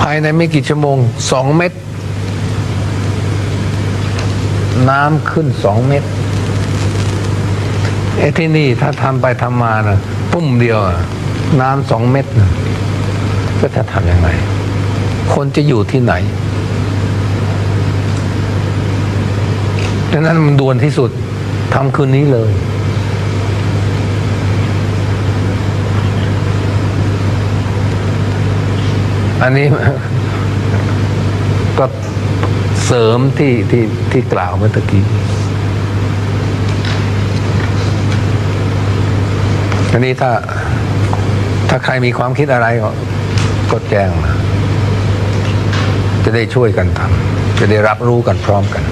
ภายในไม่กี่ชั่วโมงสองเม็ดน้ำขึ้นสองเม็ดไอ้ที่นี่ถ้าทำไปทำมานะปุ้มเดียวน้ำสองเม็ดนะก็จะทำยังไง คนจะอยู่ที่ไหนดังนั้นมันด่วนที่สุดทำคืนนี้เลย อันนี้ก็เสริมที่ที่ที่กล่าวเมื่อกี้อันนี้ถ้าถ้าใครมีความคิดอะไรก็กดแจ้งมาจะได้ช่วยกันทำจะได้รับรู้กันพร้อมกัน